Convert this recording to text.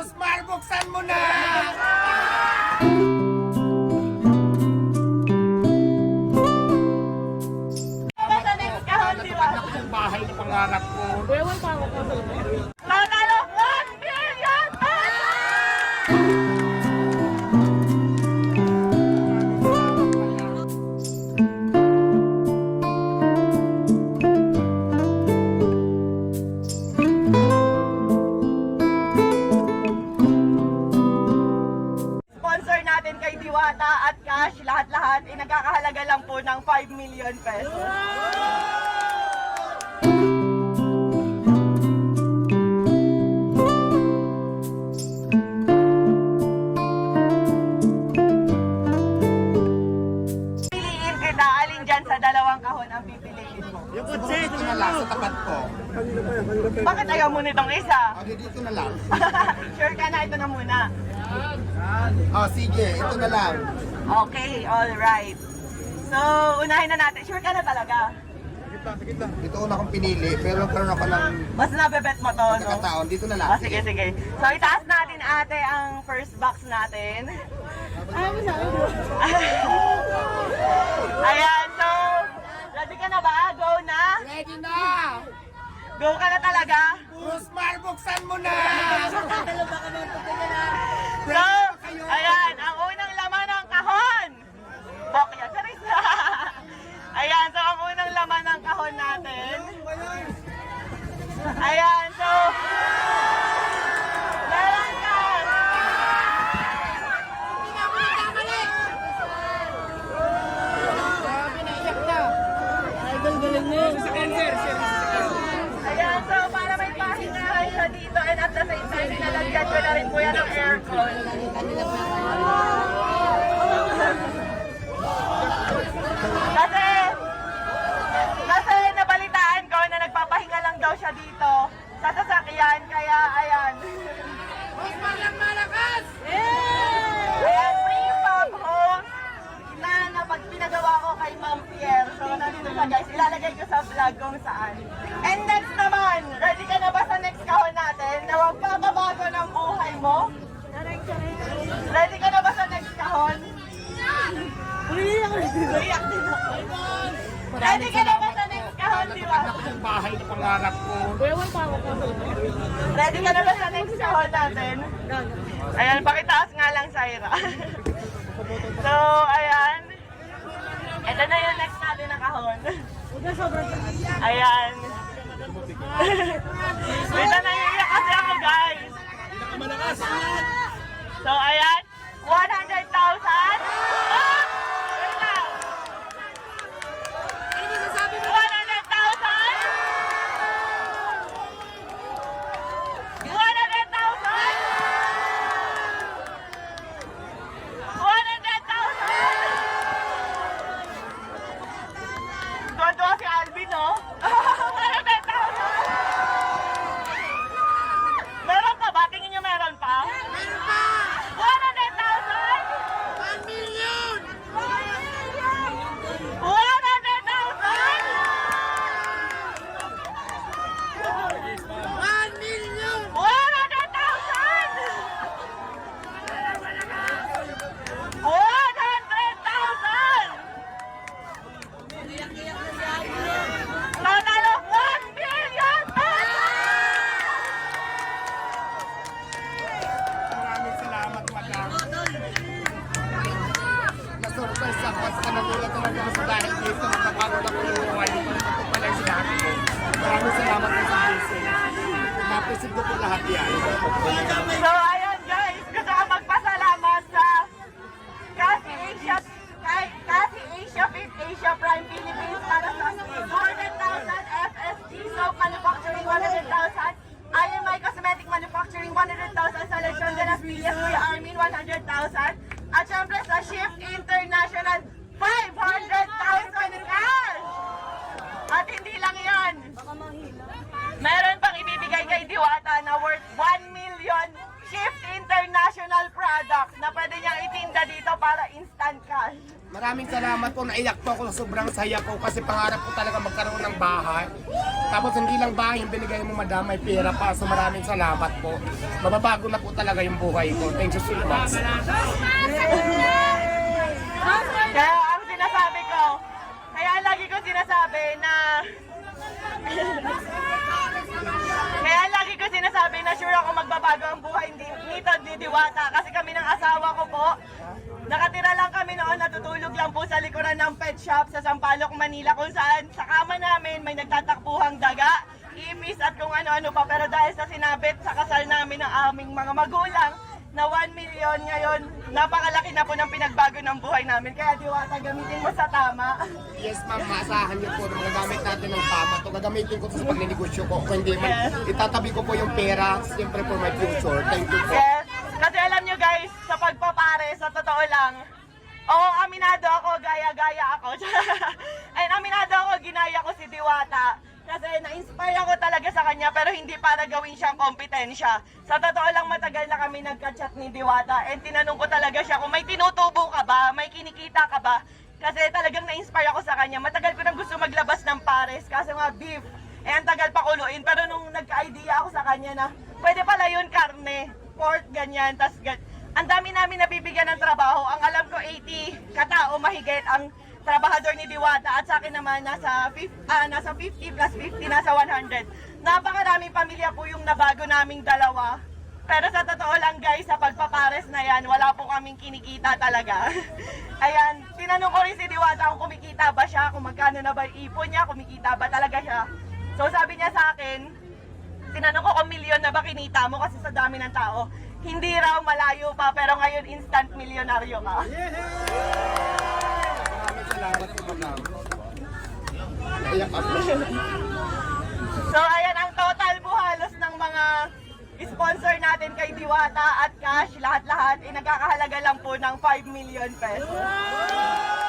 Rosmar, buksan mo na! Bahay na pangarap ko. Nanalo ang pipiliin mo. Yung kutsi, dito na lang sa tapat ko. Bakit ayaw mo nitong isa? Okay, dito na lang. sure ka na, ito na muna. Oh, sige, ito na lang. Okay, alright. So, unahin na natin. Sure ka na talaga? Ito una kong pinili, pero nagkaroon ako ng Mas nabebet mo to, no? pagkakataon. Dito na lang. Oh, sige, sige. So, itaas natin ate ang first box natin. Ayan, so, ready ka na ba? Go na? Ready na! Go ka na talaga? Rosmar, buksan mo na! So, ayan, po yan aircon. Pangarap ko. Ready ka na ba sa next kahon natin? Ayan, pakitaas nga lang, Syra. so, ayan. Ito na yung next natin na kahon. Ayan. Wait na naiiyak kasi ako, guys. So, ayan. 100,000. Ah! Wait lang. 100,000. 100,000! Tuwa-tuwa si Alvin, no? 100,000! Meron pa ba? Tingin nyo meron pa? Meron pa! 100,000! 1 million! 100,000! 1 million! 100,000! 100,000! Total of 1 million pesos! Maraming salamat, madam. Na-surprise ako at saka nagulat talaga ako sa dahil dito. Nakapagod ako yung buhay. Ito pala yung sinabi ko. Maraming salamat po sa blessing. Napisip ko po lahat yan. So ayun guys, gusto ko magpasalamat sa Kasi Asia kay Kasi Asia Fit Asia Prime Philippines para sa 200,000 FSG Soap Manufacturing 100,000 Iron My Cosmetic Manufacturing 100,000 sa Villas Kuya Armin 100,000 at syempre sa Shift International 500,000 cash! At hindi lang yan. Meron pang ibibigay kay Diwata na worth 1 million Shift International products na pwede niyang itinda dito para instant cash. Maraming salamat po. Naiyak po ako. Sobrang saya ko kasi pangarap ko talaga magkaroon ng bahay. Tapos hindi lang bahay yung binigay mo madam, may pera pa. So maraming salamat po. Mababago na po talaga yung buhay ko. Thank you so much. Kaya ang sinasabi ko, kaya lagi ko sinasabi na Kaya lagi ko sinasabi na sure ako magbabago ang buhay ni, nito ni Diwata kasi kami ng asawa ko po. Nakatira lang kami noon, natutulog lang po sa likuran ng pet shop sa Sampaloc, Manila kung saan sa kama namin may nagtatakbuhang daga, ipis at kung ano-ano pa. Pero dahil sa sinabit sa kasal namin ng aming mga magulang, na 1 million ngayon, napakalaki na po ng pinagbago ng buhay namin. Kaya Diwata, gamitin mo sa tama. Yes ma'am, maasahan niyo po na magagamit natin ng tama. Ito gagamitin ko sa pagninegosyo ko. Kung hindi man, itatabi ko po yung pera, siyempre for my future. Thank you po. Yes. Kasi alam nyo guys, sa pagpapare, sa totoo lang, oo, aminado ako, gaya-gaya ako. Ayun, aminado ako, ginaya ko si Diwata. Kasi na-inspire ako talaga sa kanya, pero hindi para gawin siyang kompetensya. Sa totoo lang, matagal na kami nagka-chat ni Diwata. And tinanong ko talaga siya kung may tinutubo ka ba, may kinikita ka ba. Kasi talagang na-inspire ako sa kanya. Matagal ko nang gusto maglabas ng pares, kasi nga beef. Eh, ang tagal pa kuluin. Pero nung nagka-idea ako sa kanya na, pwede pala yun karne, pork, ganyan, tas gan ang dami namin nabibigyan ng trabaho. Ang alam ko, 80 katao mahigit ang trabahador ni Diwata at sa akin naman nasa 50, ah, nasa 50 plus 50, nasa 100. Napakaraming pamilya po yung nabago naming dalawa. Pero sa totoo lang guys, sa pagpapares na yan, wala po kaming kinikita talaga. Ayan, tinanong ko rin si Diwata kung kumikita ba siya, kung magkano na ba ipon niya, kumikita ba talaga siya. So sabi niya sa akin, tinanong ko kung milyon na ba kinita mo kasi sa dami ng tao. Hindi raw malayo pa, pero ngayon instant milyonaryo ka. So ayan ang total po halos ng mga sponsor natin kay Diwata at Cash, lahat-lahat, ay nagkakahalaga lang po ng 5 million pesos.